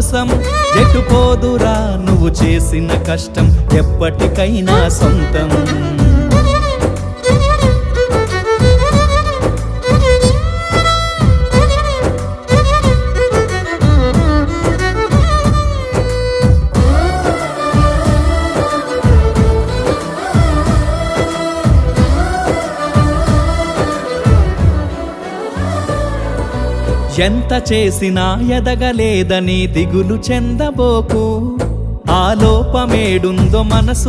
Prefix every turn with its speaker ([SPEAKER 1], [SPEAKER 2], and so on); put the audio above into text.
[SPEAKER 1] కోసం ఎటుపోదురా నువ్వు చేసిన కష్టం ఎప్పటికైనా సొంతం. ఎంత చేసినా ఎదగలేదని దిగులు చెందబోకు. ఆ లోపమేడుందో మనసు